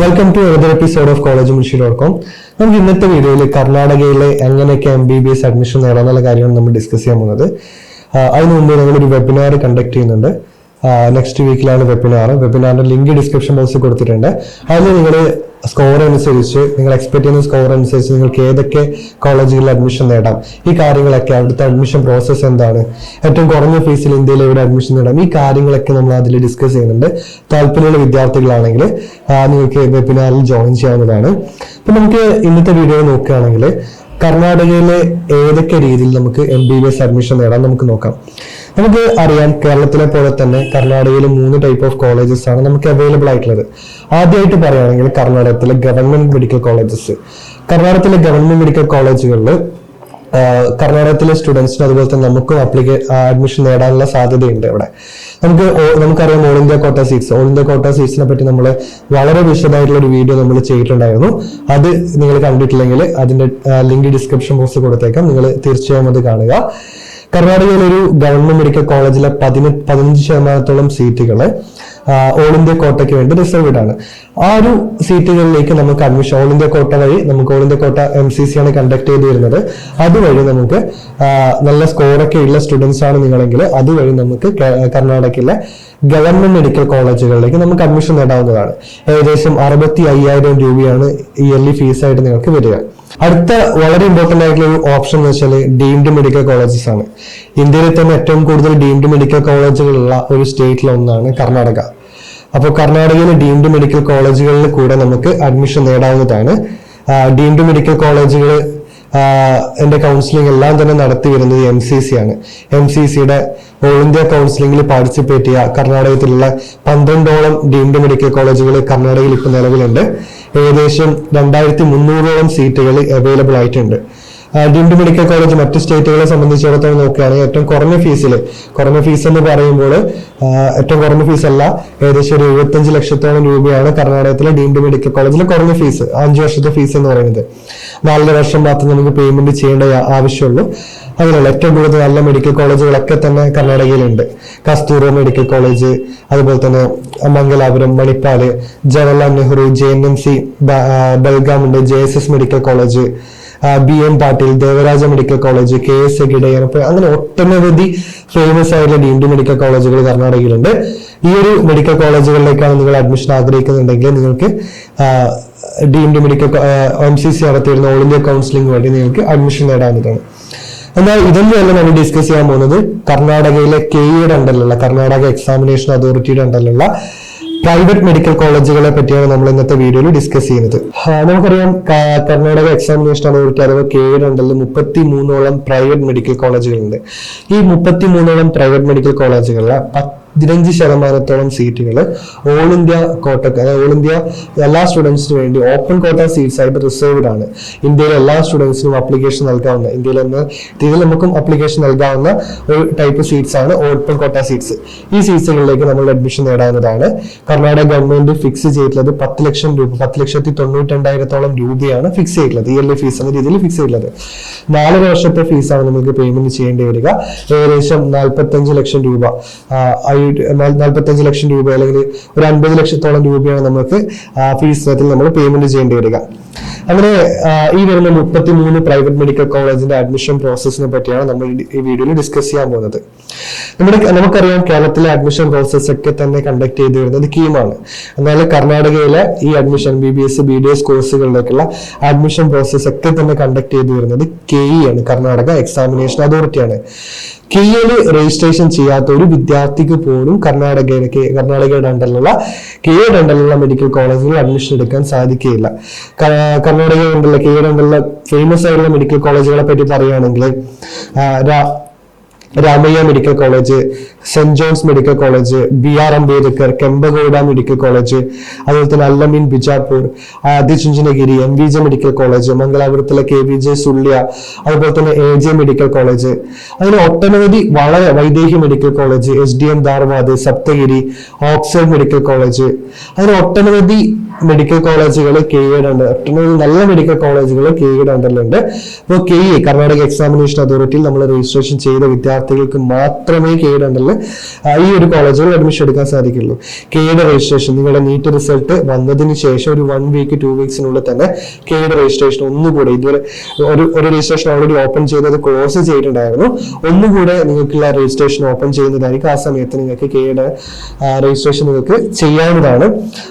Welcome to another episode of college Munshi dot com നമുക്ക് ഇന്നത്തെ വീഡിയോയിൽ കർണാടകയിലെ എങ്ങനെയൊക്കെ M B B S admission നേടാന്നുള്ള കാര്യമാണ് നമ്മൾ ഡിസ്കസ് ചെയ്യാൻ പോകുന്നത്. അതിനു മുമ്പ് നമ്മളൊരു വെബിനാർ കണ്ടക്ട് ചെയ്യുന്നുണ്ട്. നെക്സ്റ്റ് വീക്കിലാണ് വെബിനാർ വെബിനാറിന്റെ ലിങ്ക് ഡിസ്ക്രിപ്ഷൻ ബോക്സിൽ കൊടുത്തിട്ടുണ്ട്. അതിൽ നിങ്ങൾ സ്കോർ അനുസരിച്ച് നിങ്ങൾ എക്സ്പെക്ട് ചെയ്യുന്ന സ്കോർ അനുസരിച്ച് നിങ്ങൾക്ക് ഏതൊക്കെ കോളേജുകളിൽ അഡ്മിഷൻ നേടാം ഈ കാര്യങ്ങളൊക്കെ അവിടുത്തെ അഡ്മിഷൻ പ്രോസസ്സ് എന്താണ് ഏറ്റവും കുറഞ്ഞ ഫീസിൽ ഇന്ത്യയിൽ എവിടെ അഡ്മിഷൻ നേടാം ഈ കാര്യങ്ങളൊക്കെ നമ്മൾ അതിൽ ഡിസ്കസ് ചെയ്യുന്നുണ്ട്. താല്പര്യമുള്ള വിദ്യാർത്ഥികളാണെങ്കിൽ നിങ്ങൾക്ക് വെബിനാറിൽ ജോയിൻ ചെയ്യാവുന്നതാണ്. അപ്പൊ നമുക്ക് ഇന്നത്തെ വീഡിയോ നോക്കുകയാണെങ്കിൽ കർണാടകയിലെ ഏതൊക്കെ രീതിയിൽ നമുക്ക് M B B S admission നേടാം നമുക്ക് നോക്കാം. നമുക്ക് അറിയാം കേരളത്തിലെ പോലെ തന്നെ കർണാടകയിൽ മൂന്ന് ടൈപ്പ് ഓഫ് കോളേജസ് ആണ് നമുക്ക് അവൈലബിൾ ആയിട്ടുള്ളത്. ആദ്യമായിട്ട് പറയുകയാണെങ്കിൽ കർണാടകത്തിലെ ഗവൺമെന്റ് മെഡിക്കൽ കോളേജസ് കർണാടകത്തിലെ ഗവൺമെന്റ് മെഡിക്കൽ കോളേജുകളിൽ കർണാടകത്തിലെ സ്റ്റുഡൻസിന് അതുപോലെ തന്നെ നമുക്കും അപ്ലിക്കേ അഡ്മിഷൻ നേടാനുള്ള സാധ്യതയുണ്ട് അവിടെ നമുക്ക് നമുക്കറിയാം all India quota seats all India quota സീറ്റ്സിനെ പറ്റി നമ്മൾ വളരെ വിശദമായിട്ടുള്ള ഒരു വീഡിയോ നമ്മൾ ചെയ്തിട്ടുണ്ടായിരുന്നു. അത് നിങ്ങൾ കണ്ടിട്ടില്ലെങ്കിൽ അതിന്റെ ലിങ്ക് ഡിസ്ക്രിപ്ഷൻ ബോക്സിൽ കൊടുത്തേക്കാം. നിങ്ങൾ തീർച്ചയായും അത് കാണുക. കർണാടകയിലെ ഒരു ഗവൺമെന്റ് മെഡിക്കൽ കോളേജിലെ പതിനെട്ട് പതിനഞ്ച് ശതമാനത്തോളം സീറ്റുകൾ ഓൾ ഇന്ത്യ കോട്ടയ്ക്ക് വേണ്ടി റിസർവ്ഡ് ആണ്. ആ ഒരു സീറ്റുകളിലേക്ക് നമുക്ക് അഡ്മിഷൻ ഓൾ ഇന്ത്യ കോട്ട വഴി നമുക്ക് all India quota M C C ആണ് കണ്ടക്ട് ചെയ്ത് വരുന്നത് അതുവഴി നമുക്ക് നല്ല സ്കോറൊക്കെ ഉള്ള സ്റ്റുഡൻസ് ആണ് നിങ്ങളെങ്കിൽ അതുവഴി നമുക്ക് കർണാടകയിലെ ഗവൺമെന്റ് മെഡിക്കൽ കോളേജുകളിലേക്ക് നമുക്ക് അഡ്മിഷൻ നേടാവുന്നതാണ്. ഏകദേശം അറുപത്തി അയ്യായിരം രൂപയാണ് ഇയർലി ഫീസായിട്ട് നിങ്ങൾക്ക് വരിക. അടുത്ത വളരെ ഇമ്പോർട്ടന്റ് ആയിട്ടുള്ള ഒരു ഓപ്ഷൻ എന്ന് വെച്ചാൽ ഡീംഡ് മെഡിക്കൽ കോളേജസ് ആണ്. ഇന്ത്യയിൽ തന്നെ ഏറ്റവും കൂടുതൽ ഡീംഡ് മെഡിക്കൽ കോളേജുകളുള്ള ഒരു സ്റ്റേറ്റിലൊന്നാണ് കർണാടക. അപ്പോൾ കർണാടകയിലെ ഡീംഡ് മെഡിക്കൽ കോളേജുകളിൽ കൂടെ നമുക്ക് അഡ്മിഷൻ നേടാവുന്നതാണ്. ഡീംഡ് മെഡിക്കൽ കോളേജുകൾ എന്റെ കൗൺസിലിംഗ് എല്ലാം തന്നെ നടത്തി വരുന്നത് എം സി സി ആണ്. എം സി സിയുടെ ഓൾ ഇന്ത്യ കൗൺസിലിംഗിൽ പാർട്ടിസിപ്പേറ്റ് ചെയ്യുക. കർണാടകത്തിലുള്ള പന്ത്രണ്ടോളം ഡീംഡ് മെഡിക്കൽ കോളേജുകൾ കർണാടകയിൽ ഇപ്പോൾ നിലവിലുണ്ട്. ഏകദേശം രണ്ടായിരത്തി മുന്നൂറോളം സീറ്റുകൾ അവൈലബിൾ ആയിട്ടുണ്ട്. ഡീംഡ് മെഡിക്കൽ കോളേജ് മറ്റ് സ്റ്റേറ്റുകളെ സംബന്ധിച്ചിടത്തോളം നോക്കുകയാണെങ്കിൽ ഏറ്റവും കുറഞ്ഞ ഫീസിൽ കുറഞ്ഞ ഫീസ് എന്ന് പറയുമ്പോൾ ഏറ്റവും കുറഞ്ഞ ഫീസ് അല്ല ഏകദേശം ഒരു എഴുപത്തഞ്ച് ലക്ഷത്തോളം രൂപയാണ് കർണാടകത്തിലെ ഡീംഡ് മെഡിക്കൽ കോളേജിലെ കുറഞ്ഞ ഫീസ് അഞ്ച് വർഷത്തെ ഫീസ് എന്ന് പറയുന്നത്. നാലര വർഷം മാത്രം നമുക്ക് പേയ്മെന്റ് ചെയ്യേണ്ട ആവശ്യമുള്ളൂ. അതിനുള്ള ഏറ്റവും കൂടുതൽ നല്ല മെഡിക്കൽ കോളേജുകളൊക്കെ തന്നെ കർണാടകയിലുണ്ട്. കസ്തൂറ മെഡിക്കൽ കോളേജ് അതുപോലെ തന്നെ Mangalapuram Manipal Jawaharlal Nehru J N M C Belgaum ഉണ്ട് J S S medical college B M Patil Devaraja medical college K S എഗിഡയർ അപ്പൊ അങ്ങനെ ഒട്ടനവധി ഫേമസ് ആയിട്ടുള്ള ഡീംഡ് മെഡിക്കൽ കോളേജുകൾ കർണാടകയിലുണ്ട്. ഈ ഒരു മെഡിക്കൽ കോളേജുകളിലേക്കാണ് നിങ്ങൾ അഡ്മിഷൻ ആഗ്രഹിക്കുന്നുണ്ടെങ്കിൽ നിങ്ങൾക്ക് deemed medical M C C നടത്തിയിരുന്ന ഓൾ ഇന്ത്യ കൗൺസിലിംഗ് വഴി നിങ്ങൾക്ക് അഡ്മിഷൻ നേടാവുന്നതാണ്. എന്നാൽ ഇതൊന്നുമല്ല നമ്മൾ ഡിസ്കസ് ചെയ്യാൻ പോകുന്നത്. കർണാടകയിലെ കെയുടെ അണ്ടറിലുള്ള കർണാടക എക്സാമിനേഷൻ അതോറിറ്റിയുടെ അണ്ടറിലുള്ള പ്രൈവറ്റ് മെഡിക്കൽ കോളേജുകളെ പറ്റിയാണ് നമ്മൾ ഇന്നത്തെ വീഡിയോയിൽ ഡിസ്കസ് ചെയ്യുന്നത്. നമുക്കറിയാം കർണാടക എക്സാമിനേഷൻ അതോറിറ്റി അഥവാ കേരളത്തിൽ മുപ്പത്തി മൂന്നോളം പ്രൈവറ്റ് മെഡിക്കൽ കോളേജുകളുണ്ട് ഈ മുപ്പത്തി മൂന്നോളം പ്രൈവറ്റ് മെഡിക്കൽ കോളേജുകളിലെ പതിനഞ്ച് ശതമാനത്തോളം സീറ്റുകൾ ഓൾ ഇന്ത്യ കോട്ട അതായത് ഓൾ ഇന്ത്യ എല്ലാ സ്റ്റുഡൻസിനും വേണ്ടി ഓപ്പൺ കോട്ട സീറ്റ്സ് ആയിട്ട് റിസർവ്ഡ് ആണ്. ഇന്ത്യയിലെ എല്ലാ സ്റ്റുഡൻസിനും അപ്ലിക്കേഷൻ നൽകാവുന്ന ഇന്ത്യയിൽ നിന്ന് ഇതിൽ നമുക്കും അപ്ലിക്കേഷൻ നൽകാവുന്ന ഒരു ടൈപ്പ് സീറ്റ്സ് ആണ് ഓപ്പൺ കോട്ട സീറ്റ്സ് ഈ സീറ്റ്സുകളിലേക്ക് നമ്മൾ അഡ്മിഷൻ നേടാവുന്നതാണ്. കർണാടക ഗവൺമെന്റ് ഫിക്സ് ചെയ്തിട്ടുള്ളത് പത്ത് ലക്ഷം രൂപ പത്ത് ലക്ഷത്തി തൊണ്ണൂറ്റി രണ്ടായിരത്തോളം രൂപയാണ് ഫിക്സ് ചെയ്തിട്ടുള്ളത് ഇയർലി ഫീസ് എന്ന രീതിയിൽ ഫിക്സ് ചെയ്തിട്ടുള്ളത്. നാല് വർഷത്തെ ഫീസാണ് നമുക്ക് പേയ്മെന്റ് ചെയ്യേണ്ടി വരിക. ഏകദേശം നാൽപ്പത്തഞ്ച് ലക്ഷം രൂപ ഐ- നാൽപ്പത്തഞ്ച് ലക്ഷം രൂപ അല്ലെങ്കിൽ ഒരു അൻപത് ലക്ഷത്തോളം രൂപയാണ് നമുക്ക് ഫീസ് തരത്തിൽ നമ്മൾ പേയ്മെന്റ് ചെയ്യേണ്ടി വരിക. അങ്ങനെ ഈ വരുന്ന മുപ്പത്തി മൂന്ന് പ്രൈവറ്റ് മെഡിക്കൽ കോളേജിന്റെ അഡ്മിഷൻ പ്രോസസ്സിനെ പറ്റിയാണ് നമ്മൾ ഈ- വീഡിയോയിൽ ഡിസ്കസ് ചെയ്യാൻ പോകുന്നത്. നമ്മുടെ നമുക്കറിയാം കേരളത്തിലെ അഡ്മിഷൻ പ്രോസസ് ഒക്കെ തന്നെ കണ്ടക്ട് ചെയ്തു വരുന്നത് കീമാണ്. എന്നാൽ കർണാടകയിലെ ഈ admission B B S B D S കോഴ്സുകളിലേക്കുള്ള admission process ഒക്കെ തന്നെ കണ്ടക്ട് ചെയ്തു വരുന്നത് കെ ഇ ആണ് കർണാടക എക്സാമിനേഷൻ അതോറിറ്റിയാണ് കെയിൽ രജിസ്ട്രേഷൻ ചെയ്യാത്ത ഒരു വിദ്യാർത്ഥിക്ക് പോലും കർണാടകയിലെ കെ- കർണാടകയുടെ അണ്ടറിലുള്ള കെയുടെ അണ്ടറിലുള്ള മെഡിക്കൽ കോളേജുകളിൽ അഡ്മിഷൻ എടുക്കാൻ സാധിക്കുകയില്ല. കർണാടകയുടെ അണ്ടറിലെ കെയുടെ അണ്ടറിലുള്ള ഫേമസ് ആയിട്ടുള്ള മെഡിക്കൽ കോളേജുകളെ പറ്റി പറയുകയാണെങ്കിൽ Ramaiah medical college saint John's medical college B R Ambedkar Kempegowda medical college അതുപോലെ തന്നെ Alameen Bijapur Adichunchanagiri M V J medical college മംഗലാപുരത്തിലെ K V J Sullia അതുപോലെ തന്നെ എ ജെ മെഡിക്കൽ കോളേജ്. അങ്ങനെ ഒട്ടനവധി വളരെ Vaidehi medical college H D M Dharwad Saptagiri Oxford medical college. അങ്ങനെ ഒട്ടനവധി medical കോളേജുകൾ കെ എയുടെ ഉണ്ട് നല്ല മെഡിക്കൽ കോളേജുകൾ കെ എയുടെ അണ്ടറിലുണ്ട് അപ്പോൾ കെ ഇ കർണാടക എക്സാമിനേഷൻ അതോറിറ്റിയിൽ നമ്മൾ രജിസ്ട്രേഷൻ ചെയ്ത വിദ്യാർത്ഥികൾക്ക് മാത്രമേ കെ എയുടെ അണ്ടറിൽ ഈ ഒരു കോളേജുകൾ അഡ്മിഷൻ എടുക്കാൻ സാധിക്കുള്ളൂ. കെ എയുടെ രജിസ്ട്രേഷൻ നിങ്ങളുടെ നീറ്റ് റിസൾട്ട് വന്നതിന് ശേഷം ഒരു വൺ വീക്ക് ടു വീക്സിനുള്ളിൽ തന്നെ കെ എയുടെ രജിസ്ട്രേഷൻ ഒന്നുകൂടെ ഇതുവരെ ഒരു ഒരു രജിസ്ട്രേഷൻ ഓൾറെഡി ഓപ്പൺ ചെയ്തത് ക്ലോസ് ചെയ്തിട്ടുണ്ടായിരുന്നു. ഒന്നുകൂടെ നിങ്ങൾക്കുള്ള രജിസ്ട്രേഷൻ ഓപ്പൺ ചെയ്യുന്നതായിരിക്കും ആ സമയത്ത് നിങ്ങൾക്ക് കെയുടെ രജിസ്ട്രേഷൻ നിങ്ങൾക്ക് ചെയ്യാവുന്നതാണ്.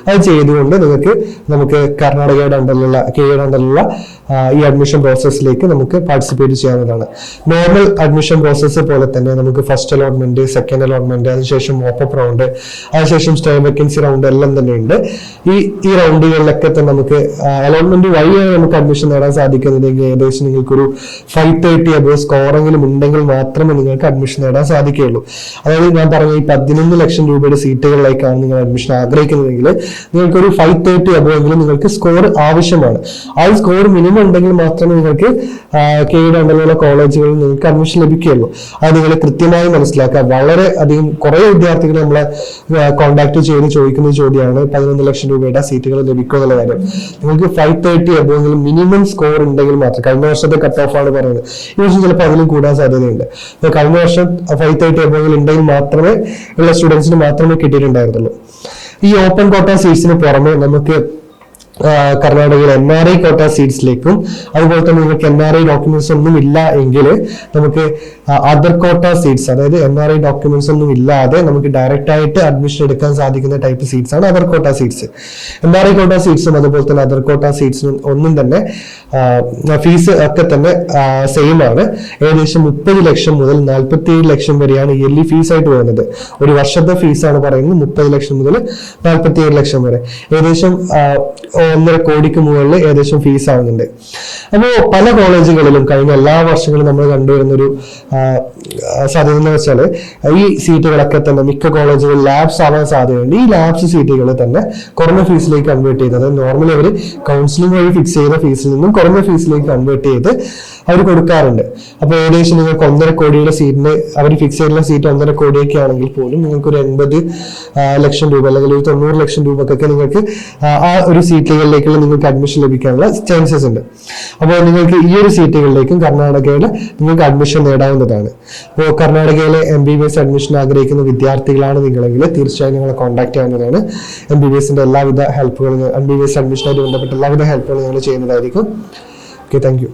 അത് ചെയ്തുകൊണ്ട് നിങ്ങൾക്ക് നമുക്ക് കർണാടകയുടെ അണ്ടറിലുള്ള കെയുടെ അണ്ടറിലുള്ള ഈ അഡ്മിഷൻ പ്രോസസ്സിലേക്ക് നമുക്ക് പാർട്ടിസിപ്പേറ്റ് ചെയ്യാവുന്നതാണ്. നോർമൽ അഡ്മിഷൻ പ്രോസസ്സ് പോലെ തന്നെ നമുക്ക് ഫസ്റ്റ് അലോട്ട്മെന്റ് സെക്കൻഡ് അലോട്ട്മെന്റ് അതിനുശേഷം ഓപ്പപ്പ് റൗണ്ട് അതിനുശേഷം സ്റ്റേ വേക്കൻസി റൗണ്ട് എല്ലാം തന്നെ ഉണ്ട്. ഈ ഈ റൗണ്ടുകളിലൊക്കെ തന്നെ നമുക്ക് അലോട്ട്മെന്റ് വഴിയാണ് നമുക്ക് അഡ്മിഷൻ നേടാൻ സാധിക്കുന്നതെങ്കിൽ ഏകദേശം നിങ്ങൾക്കൊരു ഫൈവ് തേർട്ടി അബോ സ്കോറെങ്കിലും ഉണ്ടെങ്കിൽ മാത്രമേ നിങ്ങൾക്ക് അഡ്മിഷൻ നേടാൻ സാധിക്കുകയുള്ളൂ. അതായത് ഞാൻ പറഞ്ഞ ഈ പതിനൊന്ന് ലക്ഷം രൂപയുടെ സീറ്റുകളിലേക്കാണ് നിങ്ങൾ അഡ്മിഷൻ ആഗ്രഹിക്കുന്നതെങ്കിൽ നിങ്ങൾക്കൊരു ഫൈവ് തേർട്ടി അബോ എങ്കിലും നിങ്ങൾക്ക് സ്കോർ ആവശ്യമാണ്. ആ സ്കോർ മിനിമം ഉണ്ടെങ്കിൽ മാത്രമേ നിങ്ങൾക്ക് കെയുടെ അണ്ടറിലുള്ള കോളേജുകളിൽ നിങ്ങൾക്ക് അഡ്മിഷൻ ലഭിക്കുകയുള്ളൂ. അത് നിങ്ങൾ കൃത്യമായി മനസ്സിലാക്കുക. വളരെ അധികം കുറെ വിദ്യാർത്ഥികൾ നമ്മളെ കോൺടാക്ട് ചെയ്ത് ചോദിക്കുന്ന ചോദ്യമാണ് പതിനൊന്ന് ലക്ഷം രൂപയുടെ സീറ്റുകൾ ലഭിക്കുക എന്നുള്ള കാര്യം. നിങ്ങൾക്ക് ഫൈവ് തേർട്ടി എങ്കിലും മിനിമം സ്കോർ ഉണ്ടെങ്കിൽ മാത്രം കഴിഞ്ഞ വർഷത്തെ കട്ട് ഓഫ് ആണ് പറയുന്നത്. ഈ വർഷം ചിലപ്പോൾ അതിലും കൂടാൻ സാധ്യതയുണ്ട്. കഴിഞ്ഞ വർഷം ഫൈവ് തേർട്ടി എബോങ്കിൽ ഉണ്ടെങ്കിൽ മാത്രമേ ഉള്ള സ്റ്റുഡൻസിന് മാത്രമേ കിട്ടിയിട്ടുണ്ടായിരുന്നുള്ളൂ. ഈ ഓപ്പൺ കോട്ട സീറ്റ്സിന് പുറമെ നമുക്ക് കർണാടകയിൽ എൻ ആർ ഐ കോട്ട സീറ്റ്സിലേക്കും അതുപോലെ തന്നെ നിങ്ങൾക്ക് എൻ ആർ ഐ ഡോക്യുമെന്റ്സ് ഒന്നും ഇല്ല എങ്കിൽ നമുക്ക് അതർ കോട്ട സീറ്റ്സ് അതായത് എൻ ആർ ഐ ഡോക്യുമെന്റ്സ് ഒന്നും ഇല്ലാതെ നമുക്ക് ഡയറക്റ്റ് ആയിട്ട് അഡ്മിഷൻ എടുക്കാൻ സാധിക്കുന്ന ടൈപ്പ് സീറ്റ്സ് ആണ് other quota seats N R I quota സീറ്റ്സും അതുപോലെ തന്നെ അതർ കോട്ട സീറ്റ്സും ഒന്നും തന്നെ ഫീസ് ഒക്കെ തന്നെ സെയിം ആണ്. ഏകദേശം മുപ്പത് ലക്ഷം മുതൽ നാൽപ്പത്തി ഏഴ് ലക്ഷം വരെയാണ് ഇയർലി ഫീസ് ആയിട്ട് വരുന്നത്. ഒരു വർഷത്തെ ഫീസാണ് പറയുന്നത് മുപ്പത് ലക്ഷം മുതൽ നാൽപ്പത്തി ഏഴ് ലക്ഷം വരെ. ഏകദേശം ഒന്നര കോടിക്ക് മുകളിൽ ഏകദേശം ഫീസ് ആവുന്നുണ്ട്. അപ്പോൾ പല കോളേജുകളിലും കഴിഞ്ഞ എല്ലാ വർഷങ്ങളും നമ്മൾ കണ്ടുവരുന്ന ഒരു സാധ്യത എന്ന് വെച്ചാൽ ഈ സീറ്റുകളൊക്കെ തന്നെ മിക്ക കോളേജുകളിൽ ലാബ്സ് ആവാൻ സാധ്യതയുണ്ട്. ഈ ലാബ്സ് സീറ്റുകൾ തന്നെ കുറഞ്ഞ ഫീസിലേക്ക് കൺവേർട്ട് ചെയ്ത് അതായത് നോർമലി അവർ കൗൺസിലിംഗ് വഴി ഫിക്സ് ചെയ്ത ഫീസിൽ നിന്നും കുറഞ്ഞ ഫീസിലേക്ക് കൺവേർട്ട് ചെയ്ത് അവർ കൊടുക്കാറുണ്ട്. അപ്പോൾ ഏകദേശം നിങ്ങൾക്ക് ഒന്നര കോടിയുടെ സീറ്റിന് അവർ ഫിക്സ് ചെയ്തിട്ടുള്ള സീറ്റ് ഒന്നര കോടിയൊക്കെ ആണെങ്കിൽ പോലും നിങ്ങൾക്ക് ഒരു എൺപത് ലക്ഷം രൂപ അല്ലെങ്കിൽ ഒരു തൊണ്ണൂറ് ലക്ഷം രൂപക്കൊക്കെ നിങ്ങൾക്ക് ആ, ഒരു സീറ്റുകളിലേക്കുള്ള നിങ്ങൾക്ക് അഡ്മിഷൻ ലഭിക്കാനുള്ള ചാൻസസ് ഉണ്ട്. അപ്പോൾ നിങ്ങൾക്ക് ഈ ഒരു സീറ്റുകളിലേക്കും കർണാടകയിൽ നിങ്ങൾക്ക് അഡ്മിഷൻ നേടാവുന്നതാണ് അപ്പോൾ കർണാടകയിലെ M B B S admission ആഗ്രഹിക്കുന്ന വിദ്യാർത്ഥികളാണ് നിങ്ങളെങ്കിൽ തീർച്ചയായും നിങ്ങളെ കോൺടാക്ട് ചെയ്യാവുന്നതാണ്. എം ബി ബി എസിന്റെ എല്ലാവിധ ഹെൽപ്പുകളും എം ബി ബി എസ് അഡ്മിഷനായിട്ട് ബന്ധപ്പെട്ട എല്ലാവിധ ഹെൽപ്പുകളും നിങ്ങൾ ചെയ്യുന്നതായിരിക്കും. Okay thank